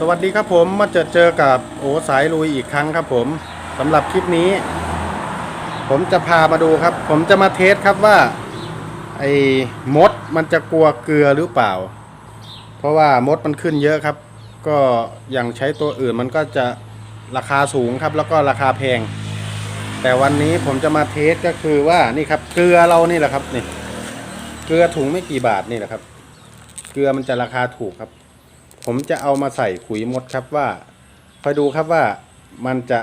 สวัสดีครับผมมาเจอเจอกับโอสายลุยอีกครั้งครับผมสำหรับคลิปนี้ ผมจะพามาดูครับ ผมจะมาเทสครับว่าไอ้มดมันจะกลัวเกลือหรือเปล่า เพราะว่ามดมันขึ้นเยอะครับ ก็อย่างใช้ตัวอื่นมันก็จะราคาสูงครับ แล้วก็ราคาแพง แต่วันนี้ผมจะมาเทสก็คือว่านี่ครับเกลือเรานี่แหละครับนี่เกลือถุงไม่กี่บาทนี่แหละครับ เกลือมันจะราคาถูกครับ ผมจะเอามาใส่ขุยมดครับว่าคอยดูครับว่ามันจะ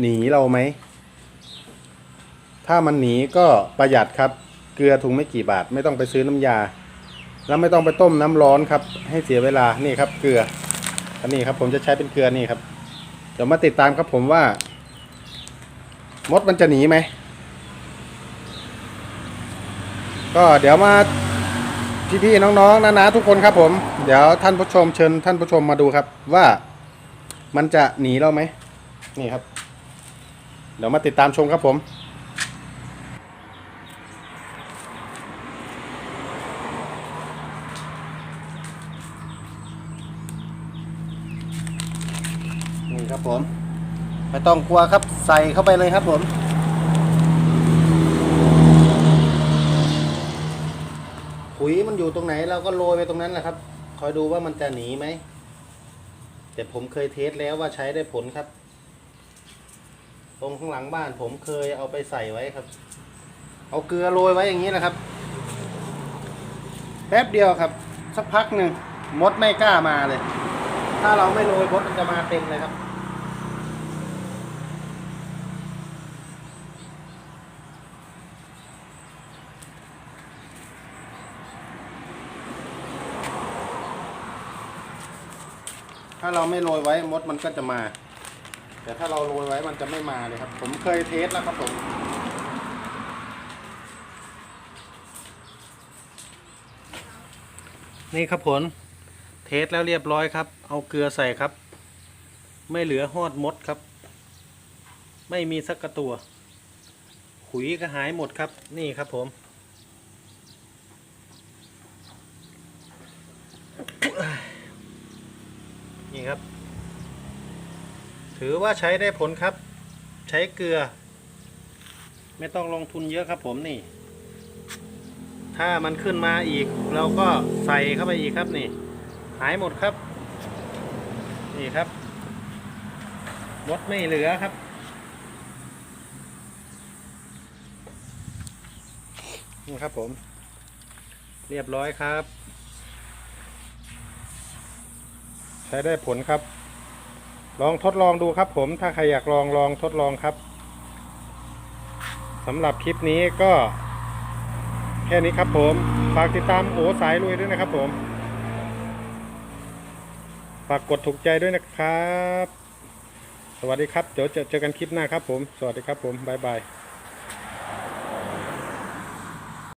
หนีเราไหม ถ้ามันหนีก็ประหยัดครับ เกลือถุงไม่กี่บาท ไม่ต้องไปซื้อน้ำยา แล้วไม่ต้องไปต้มน้ำร้อนครับ ให้เสียเวลานี่ครับ เกลืออันนี้ครับผมจะใช้เป็นเกลือนี่ครับ เดี๋ยวมาติดตามครับผมว่า มดมันจะหนีไหมก็เดี๋ยวมา พี่ๆน้องๆนาๆทุกคนครับผม เดี๋ยวท่านผู้ชมเชิญท่านผู้ชมมาดูครับ ว่ามันจะหนีเราไหมนี่ครับ เดี๋ยวมาติดตามชมครับผมนี่ครับผมไม่ต้องกลัวครับใส่เข้าไปเลยครับผม ขุยมัน อยู่ตรงไหนเราก็โรยไปตรงนั้นแหละครับ คอยดูว่ามันจะหนีไหม แต่ผมเคยเทสแล้วว่าใช้ได้ผลครับ ตรงข้างหลังบ้านผมเคยเอาไปใส่ไว้ครับ เอาเกลือโรยไว้อย่างนี้นะครับ แป๊บเดียวครับ สักพักหนึ่งมดไม่กล้ามาเลย ถ้าเราไม่โรยมดมันจะมาเต็มเลยครับ ถ้าเราไม่โรยไว้มดมันก็จะมา แต่ถ้าเราโรยไว้มันจะไม่มาเลยครับ ผมเคยเทสแล้วครับผมนี่ครับผลเทสแล้วเรียบร้อยครับ เอาเกลือใส่ครับ ไม่เหลือหอดมดครับ ไม่มีสักกระตัว ขุยก็หายหมดครับ นี่ครับผม ครับ ถือว่าใช้ได้ผลครับ ใช้เกลือ ไม่ต้องลงทุนเยอะครับ ผมนี่ ถ้ามันขึ้นมาอีก เราก็ใส่เข้าไปอีกครับนี่ หายหมดครับ นี่ครับมดไม่เหลือครับนี่ครับผม เรียบร้อยครับ ใช้ได้ผลครับ ลองทดลองดูครับ ผมถ้าใครอยากลองลองทดลองครับสำหรับคลิปนี้ก็ แค่นี้ครับผม ฝากติดตามโอสายลุยด้วยนะครับผม ฝากกดถูกใจด้วยนะครับ สวัสดีครับ เดี๋ยวเจอเจอกันคลิปหน้าครับผม สวัสดีครับผม บ๊ายบาย